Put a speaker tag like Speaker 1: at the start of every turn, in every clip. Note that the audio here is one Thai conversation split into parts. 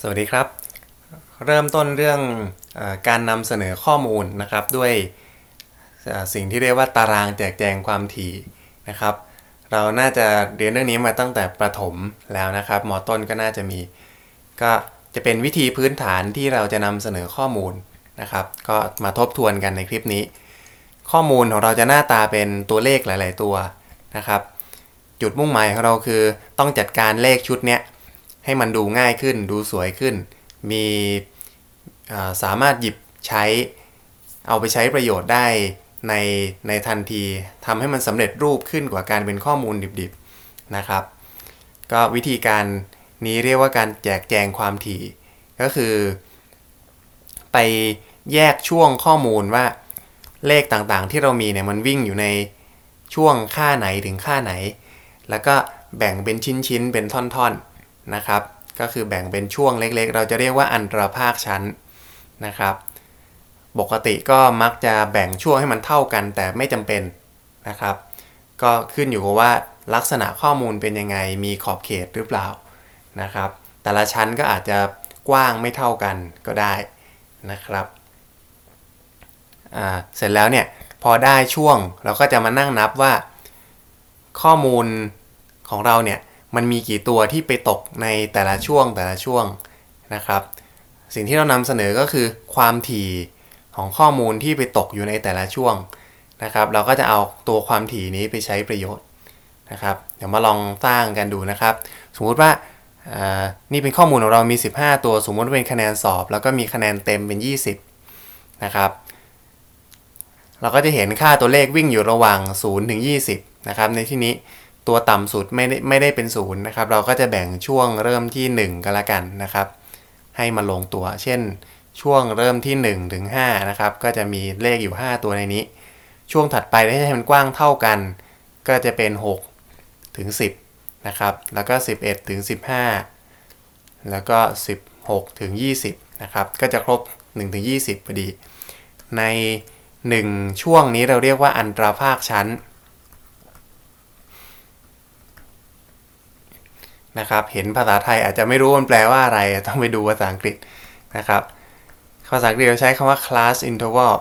Speaker 1: สวัสดีครับ เริ่มต้นเรื่องอการนำเสนอข้อมูลนะครับด้วยสิ่งที่เรียกว่าตารางแจกแจงความถี่นะครับ เราน่าจะเรียนเรื่องนี้มาตั้งแต่ประถมแล้วนะครับมอต้นก็น่าจะมี ก็จะเป็นวิธีพื้นฐานที่เราจะนำเสนอข้อมูลนะครับ ก็มาทบทวนกันในคลิปนี้ ข้อมูลของเราจะหน้าตาเป็นตัวเลขหลาย ๆ ตัวนะครับ จุดมุ่งหมายของเราคือต้องจัดการเลขชุดเนี้ย ให้มันดูง่ายขึ้น ดูสวยขึ้น มีสามารถหยิบใช้เอาไปใช้ประโยชน์ได้ในในทันทีทำให้มันสำเร็จรูปขึ้นกว่าการเป็นข้อมูลดิบๆนะครับ ก็วิธีการนี้เรียกว่าการแจกแจงความถี่ ก็คือ ไปแยกช่วงข้อมูลว่าเลขต่างๆ ที่เรามีเนี่ยมันวิ่งอยู่ในช่วงค่าไหนถึงค่าไหน แล้วก็แบ่งเป็นชิ้นๆ เป็นท่อนๆ นะครับ ก็คือแบ่งเป็นช่วงเล็กๆ เราจะเรียกว่าอันตรภาคชั้นนะครับ ปกติก็มักจะแบ่งช่วงให้มันเท่ากันแต่ไม่จำเป็นนะครับ ก็ขึ้นอยู่กับว่าลักษณะข้อมูลเป็นยังไง มีขอบเขตหรือเปล่านะครับ แต่ละชั้นก็อาจจะกว้างไม่เท่ากันก็ได้นะครับเสร็จแล้วเนี่ยพอได้ช่วงเราก็จะมานั่งนับว่า ข้อมูลของเราเนี่ย มันมีกี่ตัวที่ไปตกในแต่ละช่วงแต่ละช่วงนะครับ สิ่งที่เรานำเสนอก็คือความถี่ของข้อมูลที่ไปตกอยู่ในแต่ละช่วงนะครับ เราก็จะเอาตัวความถี่นี้ไปใช้ประโยชน์นะครับ เดี๋ยวมาลองสร้างกันดูนะครับ สมมุติว่าอ่านี่เป็นข้อมูลของเรามี 15 ตัว สมมติว่าเป็นคะแนนสอบ แล้วก็มีคะแนนเต็มเป็น 20 นะครับ เราก็จะเห็นค่าตัวเลขวิ่งอยู่ระหว่าง 0 ถึง 20 นะครับ ในที่นี้ ตัวต่ำสุดไม่ได้ไม่ได้เป็น0นย์นะครับ เราก็จะแบ่งช่วงเริ่มที่ 1กันละกันนะครับ ให้มาลงตัว เช่น ช่วงเริ่มที่ 1 ถึง5นะครับ ก็จะมีเลขอยู่ 5 ตัวในนี้ ช่วงถัดไปให้มันกว้างเท่ากัน ก็จะเป็น 6 ถึง 10 นะครับ แล้วก็ 11 ถึง 15 แล้วก็ 16 ถึง 20 นะครับ ก็จะครบ 1 ถึง 20พอดี ใน 1 ช่วงนี้เราเรียกว่าอันตราภาคชั้น นะครับ เห็นภาษาไทยอาจจะไม่รู้มันแปลว่าอะไร ต้องไปดูภาษาอังกฤษนะครับ ภาษาอังกฤษเราใช้คำว่า class interval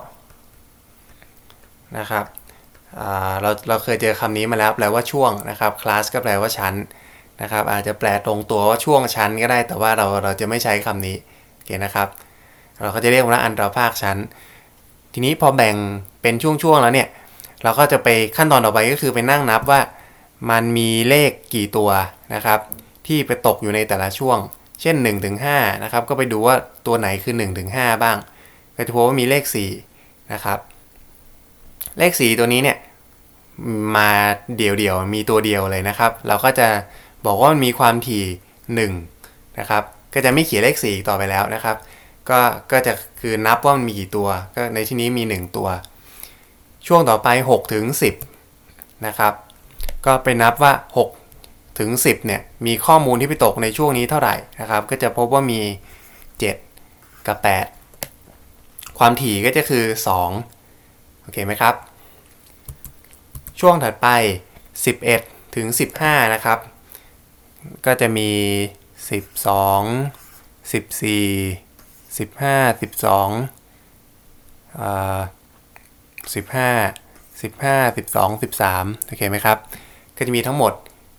Speaker 1: นะครับเราเราเคยเจอคำนี้มาแล้วแปลว่าช่วงนะครับ class ก็แปลว่าชั้นนะครับ อาจจะแปลตรงตัวว่าช่วงชั้นก็ได้ แต่ว่าเราเราจะไม่ใช้คำนี้โอเคนะครับ เราก็จะเรียกว่าอันตราภาคชั้น ทีนี้พอแบ่งเป็นช่วงๆแล้วเนี่ย เราก็จะไปขั้นตอนต่อไปก็คือไปนั่งนับว่ามันมีเลขกี่ตัวนะครับ ที่ไปตกอยู่ในแต่ละช่วง เช่น1ถึง5นะครับก็ไปดูว่าตัวไหนคือ1ถึง5บ้าง ก็จะพบว่ามีเลข4นะครับเลข 4 ตัวนี้เนี่ยมาเดี่ยวๆมีตัวเดียวเลยนะครับ เราก็จะบอกว่ามันมีความถี่1นะครับก็จะไม่เขียนเลข 4 ต่อไปแล้วนะครับก็ก็จะคือนับว่ามันมีกี่ตัว ก็ในที่นี้มี 1 ตัว ช่วงต่อไป6ถึง10นะครับก็ไปนับว่า 6 ถึง 10เนี่ยมีข้อมูลที่ไปตกในช่วงนี้เท่าไหร่นะครับ ก็จะพบว่ามี 7 กับ 8 ความถี่ก็จะคือ 2 โอเคไหมครับ ช่วงถัดไป 11 ถึง 15 นะครับ ก็จะมี 12 14 15 12อ่า15 15 12 13 โอเคไหมครับ ก็จะมีทั้งหมด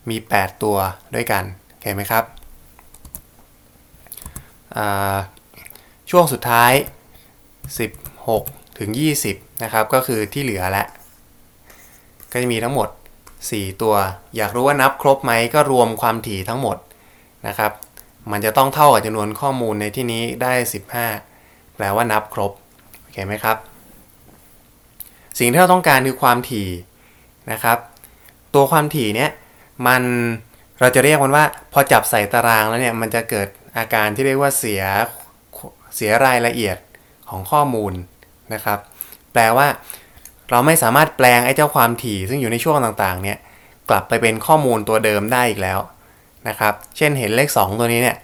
Speaker 1: มี 8 ตัวด้วยกันโอเคไหมครับ ช่วงสุดท้าย 16 ถึง 20 นะครับ ก็คือที่เหลือแล้วก็จะมีทั้งหมด 4 ตัว อยากรู้ว่านับครบไหมก็รวมความถี่ทั้งหมดนะครับ มันจะต้องเท่ากับจำนวนข้อมูลในที่นี้ได้ 15 แปลว่านับครบ โอเคไหมครับ สิ่งที่เราต้องการคือความถี่นะครับ ตัวความถี่เนี้ย มันเราจะเรียกมันว่า พอจับใส่ตารางแล้วเนี่ยมันจะเกิดอาการที่เรียกว่าเสียเสียรายละเอียดของข้อมูลนะครับ แปลว่า เราไม่สามารถแปลงไอ้เจ้าความถี่ ซึ่งอยู่ในช่วงต่างๆ เนี่ยกลับไปเป็นข้อมูลตัวเดิมได้อีกแล้วนะครับ เช่นเห็นเลข 2 ตัวนี้เนี่ย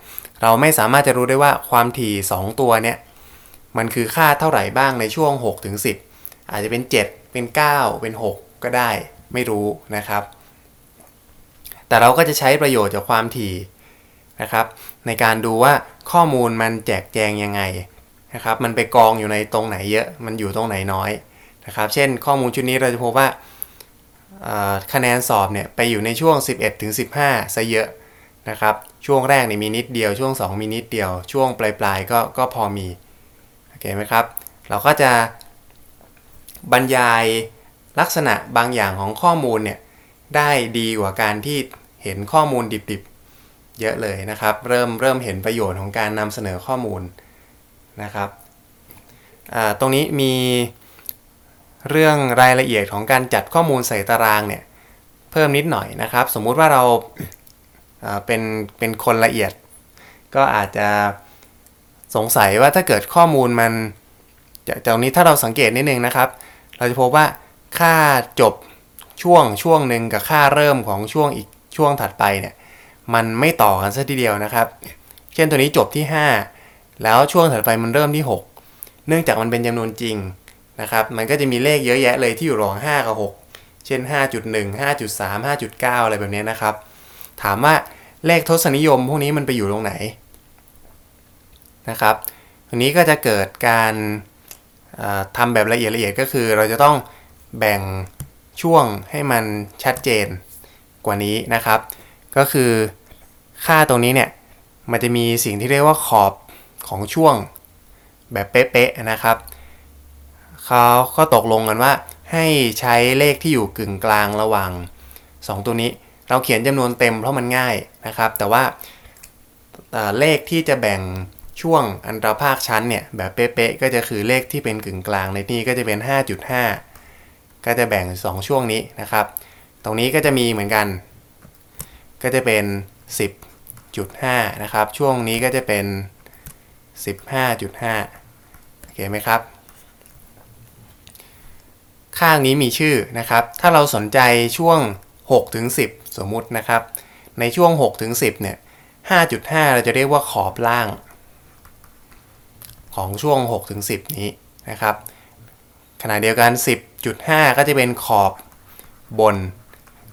Speaker 1: เราไม่สามารถจะรู้ได้ว่าความถี่ 2 ตัวเนี่ยมันคือค่าเท่าไหร่บ้างในช่วง6ถึง10 อาจจะเป็น 7 เป็น 9 เป็น 6 ก็ได้ไม่รู้นะครับ แต่เราก็จะใช้ประโยชน์จากความถี่นะครับ ในการดูว่าข้อมูลมันแจกแจงยังไงนะครับ มันไปกองอยู่ในตรงไหนเยอะ มันอยู่ตรงไหนน้อยนะครับ เช่นข้อมูลชุดนี้เราจะพบว่าคะแนนสอบเนี่ยไปอยู่ในช่วง 11ถึง15 ซะเยอะนะครับ ช่วงแรกเนี่ยมีนิดเดียว ช่วง 2 มีนิดเดียว ช่วงปลายๆก็ก็พอมี โอเคไหมครับ เราก็จะบรรยายลักษณะบางอย่างของข้อมูลเนี่ยได้ดีกว่าการที่ เห็นข้อมูลดิบๆ เยอะเลยนะครับ เริ่มเริ่มเห็นประโยชน์ของการนำเสนอข้อมูลนะครับตรงนี้มีเรื่องรายละเอียดของการจัดข้อมูลใส่ตารางเนี่ยเพิ่มนิดหน่อยนะครับ สมมุติว่าเราาเป็นเป็นคนละเอียด ก็อาจจะสงสัยว่าถ้าเกิดข้อมูลมันจากจากนี้ถ้าเราสังเกตนิดนึงนะครับ เราจะพบว่าค่าจบช่วงช่วงหนึ่งกับค่าเริ่มของช่วงอีก ช่วงถัดไปเนี่ยมันไม่ต่อกันซะทีเดียวนะครับ เช่นตัวนี้จบที่ 5 แล้วช่วงถัดไปมันเริ่มที่ 6 เนื่องจากมันเป็นจำนวนจริงนะครับ มันก็จะมีเลขเยอะแยะเลยที่อยู่รอง 5 กับ 6 เช่น 5.1 5.3 5.9 อะไรแบบนี้นะครับ ถามว่าเลขทศนิยมพวกนี้มันไปอยู่ตรงไหนนะครับทีนี้ก็จะเกิดการาทำแบบละเอียดละเอียดก็คือ เราจะต้องแบ่งช่วงให้มันชัดเจน กว่านี้นะครับ ก็คือค่าตรงนี้เนี่ยมันจะมีสิ่งที่เรียกว่าขอบของช่วงแบบเป๊ะๆนะครับเขาก็ตกลงกันว่าให้ใช้เลขที่อยู่กึ่งกลางระหว่าง 2 ตัวนี้ เราเขียนจำนวนเต็มเพราะมันง่ายนะครับ แต่ว่าเลขที่จะแบ่งช่วงอันตรภาคชั้นเนี่ยแบบเป๊ะๆก็จะคือเลขที่เป็นกึ่งกลางในที่ก็จะเป็น 5.5 ก็จะแบ่ง 2 ช่วงนี้นะครับ ตรงนี้ก็จะมีเหมือนกัน ก็จะเป็น 10.5 นะครับ ช่วงนี้ก็จะเป็น 15.5 โอเคไหมครับ ข้างนี้มีชื่อนะครับ ถ้าเราสนใจช่วง 6 ถึง 10 สมมุตินะครับ ในช่วง 6 ถึง 10 เนี่ย 5.5 เราจะเรียกว่าขอบล่าง ของช่วง 6 ถึง 10 นี้นะครับ ขณะเดียวกัน 10.5 ก็จะเป็นขอบบน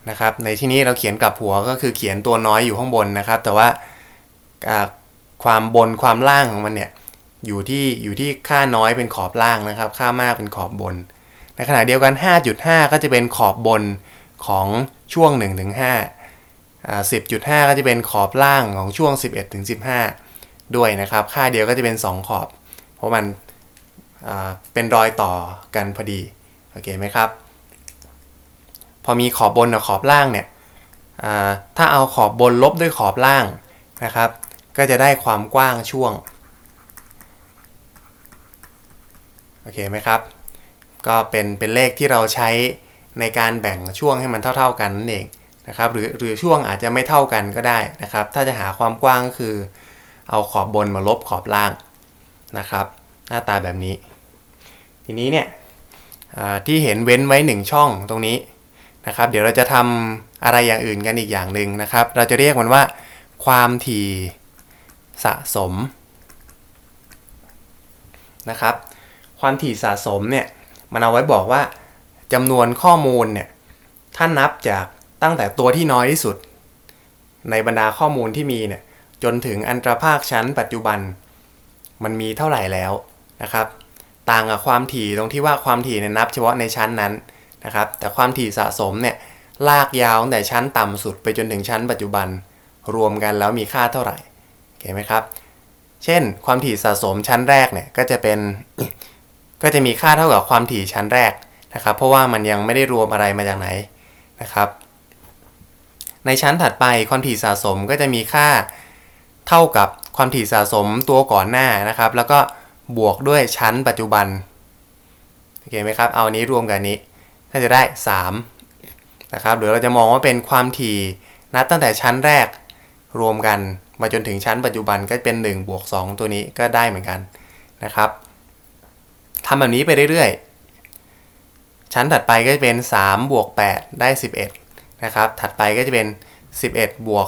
Speaker 1: นะครับ ในที่นี้เราเขียนกลับหัวก็คือเขียนตัวน้อยอยู่ข้างบนนะครับ แต่ว่าความบนความล่างของมันเนี่ยอยู่ที่อยู่ที่ค่าน้อยเป็นขอบล่างนะครับ ค่ามากเป็นขอบบน ในขณะเดียวกัน 5.5 ก็จะเป็นขอบบนของช่วง 1-5ถึง10.5 ก็จะเป็นขอบล่างของช่วง 11-15ถึง15 ด้วยนะครับ ค่าเดียวก็จะเป็น 2 ขอบ เพราะมันเป็นรอยต่อกันพอดี โอเคไหมครับ พอมีขอบบนกับขอบล่างเนี่ยถ้าเอาขอบบนลบด้วยขอบล่างนะครับ ก็จะได้ความกว้างช่วงโอเคไหมครับ ก็เป็นเป็นเลขที่เราใช้ในการแบ่งช่วงให้มันเท่า ๆกันนั่นเองนะครับหรือหรือช่วงอาจจะไม่เท่ากันก็ได้นะครับ ถ้าจะหาความกว้างก็คือ เอาขอบบนมาลบขอบล่างนะครับ หน้าตาแบบนี้ ทีนี้เนี่ยที่เห็นเว้นไว้ 1 ช่องตรงนี้ นะครับ เดี๋ยวเราจะทำอะไรอย่างอื่นกันอีกอย่างหนึ่งนะครับ เราจะเรียกมันว่า ความถี่สะสมนะครับ ความถี่สะสมเนี่ยมันเอาไว้บอกว่าจำนวนข้อมูลเนี่ยถ้านับจากตั้งแต่ตัวที่น้อยที่สุด ในบรรดาข้อมูลที่มีเนี่ยจนถึงอันตรภาคชั้นปัจจุบัน มันมีเท่าไหร่แล้วนะครับ ต่างกับความถี่ตรงที่ว่าความถี่เนี่ยนับเฉพาะในชั้นนั้น นะครับ แต่ความถี่สะสมเนี่ยลากยาวตั้งแต่ชั้นต่ำสุดไปจนถึงชั้นปัจจุบันรวมกันแล้วมีค่าเท่าไหร่โอเคไหมครับ เช่น ความถี่สะสมชั้นแรกเนี่ยก็จะเป็นก็จะมีค่าเท่ากับความถี่ชั้นแรกนะครับ เพราะว่ามันยังไม่ได้รวมอะไรมาจากไหนนะครับ ในชั้นถัดไปความถี่สะสมก็จะมีค่าเท่ากับความถี่สะสมตัวก่อนหน้านะครับ แล้วก็บวกด้วยชั้นปัจจุบันโอเคไหมครับ เอาอันนี้รวมกันนี้ ก็จะได้3นะครับหรือเราจะมองว่าเป็นความถี่นับตั้งแต่ชั้นแรกรวมกันมาจนถึงชั้นปัจจุบันก็เป็น1บวก2ตัวนี้ก็ได้เหมือนกันนะครับทำแบบนี้ไปเรื่อยๆ ชั้นถัดไปก็จะเป็น3บวก8ได้ 11นะครับ ถัดไปก็จะเป็น 11 บวก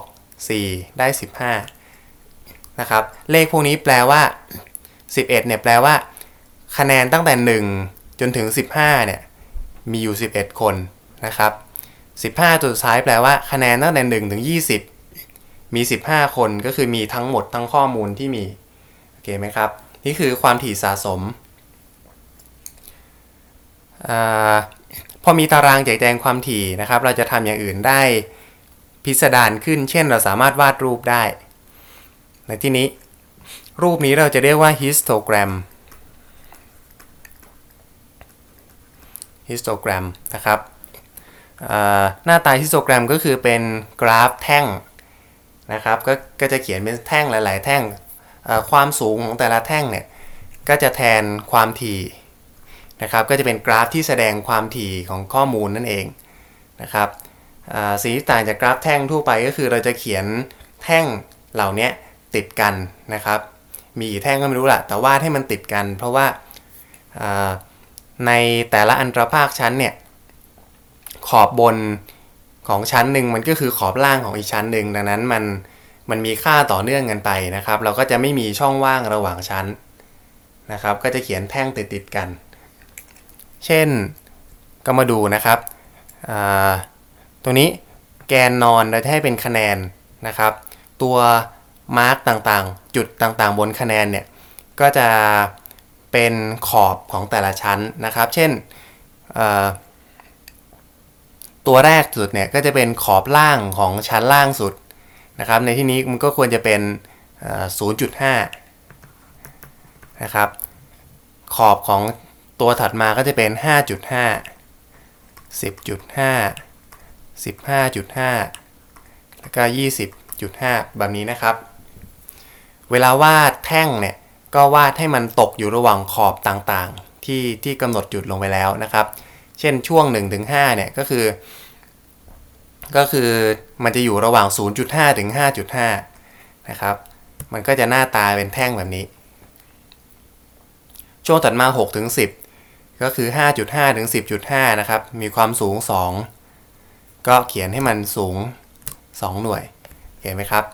Speaker 1: 4 ได้ 15นะครับเลขพวกนี้แปลว่า 11เนี่ยแปลว่า คะแนนตั้งแต่ 1 จนถึง 15เนี่ย มีอยู่ 11 คนนะครับ 15 ตัวสุดท้ายแปลว่าคะแนนตั้งแต่1ถึง 20 มี 15 คนก็คือมีทั้งหมดทั้งข้อมูลที่มีโอเคไหมครับ นี่คือความถี่สะสมอพอมีตารางแจกแจงความถี่นะครับ เราจะทำอย่างอื่นได้พิสดารขึ้น เช่น เราสามารถวาดรูปได้ ในที่นี้รูปนี้เราจะเรียกว่า histogram histogram นะครับหน้าตา histogram ก็คือเป็นกราฟแท่งนะครับก็ก็จะเขียนเป็นแท่งหลาย ๆ แท่งความสูงของแต่ละแท่งเนี่ยก็จะแทนความถี่นะครับก็จะเป็นกราฟที่แสดงความถี่ของข้อมูลนั่นเองนะครับอ่าสิ่งที่ต่างจากกราฟแท่งทั่วไปก็คือเราจะเขียนแท่งเหล่านี้ติดกันนะครับ มีกี่แท่งก็ไม่รู้ละแต่วาดให้มันติดกัน เพราะว่าอ่า ในแต่ละอันตรภาคชั้นเนี่ยขอบบนของชั้นหนึ่งมันก็คือขอบล่างของอีกชั้นหนึ่งดังนั้นมันมันมีค่าต่อเนื่องกันไปนะครับ เราก็จะไม่มีช่องว่างระหว่างชั้นนะครับ ก็จะเขียนแท่งติดติดกัน เช่นก็มาดูนะครับตัวนี้แกนนอนเราจะให้เป็นคะแนนนะครับ ตัวมาร์กต่างๆ จุดต่างๆ บนคะแนนเนี่ยก็จะ เป็นขอบของแต่ละชั้นนะครับ เช่นตัวแรกสุดเนี่ยก็จะเป็นขอบล่างของชั้นล่างสุดนะครับ ในที่นี้มันก็ควรจะเป็น 0.5 นะครับ ขอบของตัวถัดมาก็จะเป็น 5.5 10.5 15.5 แล้วก็ 20.5 แบบนี้นะครับ เวลาวาดแท่งเนี่ย ก็วาดให้มันตกอยู่ระหว่างขอบต่างๆ ที่ที่กำหนดจุดลงไปแล้วนะครับ เช่นช่วง 1-5เนี่ยก็คือ ก็คือมันจะอยู่ระหว่าง 0.5ถึง5.5 นะครับ มันก็จะหน้าตาเป็นแท่งแบบนี้ ช่วงถัดมา6ถึง10 ก็คือ 5.5ถึง10.5 นะครับ มีความสูง 2 ก็เขียนให้มันสูง 2 หน่วยเห็นไหมครับ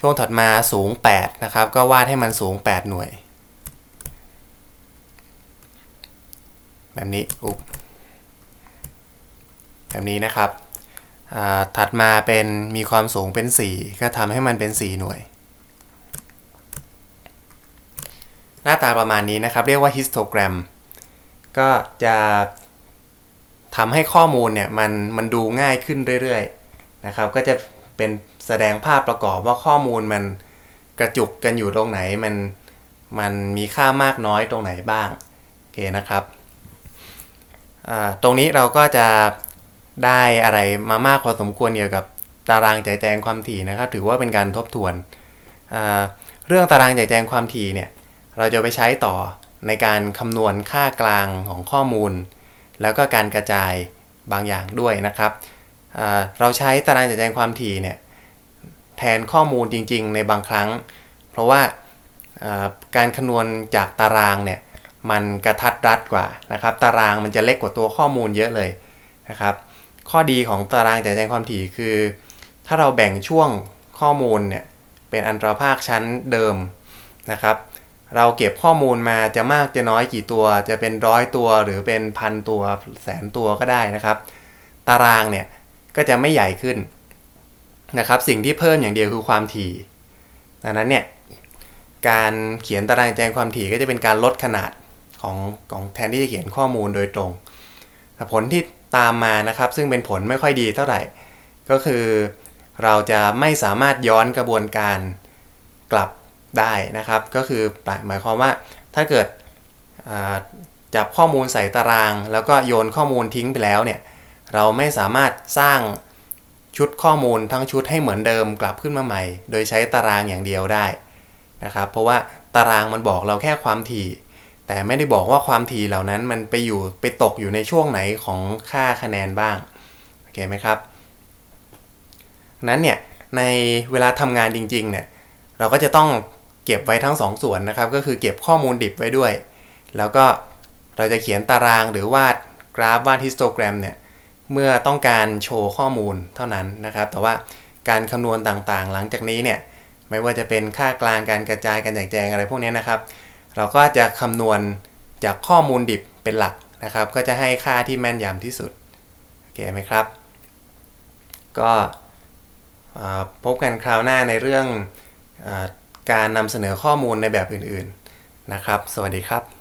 Speaker 1: ช่วงถัดมาสูง 8 นะครับ ก็วาดให้มันสูง 8 หน่วย แบบนี้อุ๊บแบบนี้นะครับ ถัดมาเป็นมีความสูงเป็น 4 ก็ทำให้มันเป็น 4 หน่วย หน้าตาประมาณนี้นะครับ เรียกว่า histogram ก็จะทำให้ข้อมูลเนี่ยมันมันดูง่ายขึ้นเรื่อยๆนะครับ ก็จะเป็น แสดงภาพประกอบว่าข้อมูลมันกระจุกกันอยู่ตรงไหนมันมันมีค่ามากน้อยตรงไหนบ้างโอเคนะครับตรงนี้เราก็จะได้อะไรมามากพอสมควรเกี่ยวกับตารางแจกแจงความถี่นะครับ ถือว่าเป็นการทบทวน เรื่องตารางแจกแจงความถี่เนี่ยเราจะไปใช้ต่อในการคำนวณค่ากลางของข้อมูล แล้วก็การกระจายบางอย่างด้วยนะครับ เราใช้ตารางจัดแจงความถี่เนี่ย แทนข้อมูลจริง ๆ ในบางครั้ง เพราะว่าการคำนวณจากตารางเนี่ยมันกระทัดรัดกว่านะครับ ตารางมันจะเล็กกว่าตัวข้อมูลเยอะเลยนะครับ ข้อดีของตารางจัดแจงความถี่คือ ถ้าเราแบ่งช่วงข้อมูลเนี่ยเป็นอันตราภาคชั้นเดิมนะครับ เราเก็บข้อมูลมาจะมากจะน้อยกี่ตัว จะเป็นร้อยตัวหรือเป็นพันตัวแสนตัวก็ได้นะครับ ตารางเนี่ยก็จะไม่ใหญ่ขึ้น นะครับสิ่งที่เพิ่มอย่างเดียวคือความถี่ดังนั้นเนี่ยการเขียนตารางแจ้งความถี่ก็จะเป็นการลดขนาดของของแทนที่จะเขียนข้อมูลโดยตรงผลที่ตามมานะครับ ซึ่งเป็นผลไม่ค่อยดีเท่าไหร่ ก็คือเราจะไม่สามารถย้อนกระบวนการกลับได้นะครับ ก็คือหมายความว่าถ้าเกิดจับข้อมูลใส่ตาราง แล้วก็โยนข้อมูลทิ้งไปแล้วเนี่ยเราไม่สามารถสร้าง ชุดข้อมูลทั้งชุดให้เหมือนเดิมกลับขึ้นมาใหม่ โดยใช้ตารางอย่างเดียวได้นะครับ เพราะว่าตารางมันบอกเราแค่ความถี่ แต่ไม่ได้บอกว่าความถี่เหล่านั้นมันไปอยู่ไปตกอยู่ในช่วงไหนของค่าคะแนนบ้างโอเคไหมครับนั้นเนี่ยในเวลาทำงานจริงๆเนี่ยเราก็จะต้องเก็บไว้ทั้งสองส่วนนะครับ ก็คือเก็บข้อมูลดิบไว้ด้วย แล้วก็เราจะเขียนตารางหรือวาดกราฟวาดฮิสโตแกรมเนี่ย เมื่อต้องการโชว์ข้อมูลเท่านั้นนะครับ แต่ว่าการคำนวณต่างๆ หลังจากนี้เนี่ยไม่ว่าจะเป็นค่ากลางการกระจายการแจกแจงอะไรพวกนี้นะครับ เราก็จะคำนวณจากข้อมูลดิบเป็นหลักนะครับ ก็จะให้ค่าที่แม่นยำที่สุดโอเคไหมครับ ก็พบกันคราวหน้าในเรื่องอการนำเสนอข้อมูลในแบบอื่นๆนะครับ สวัสดีครับ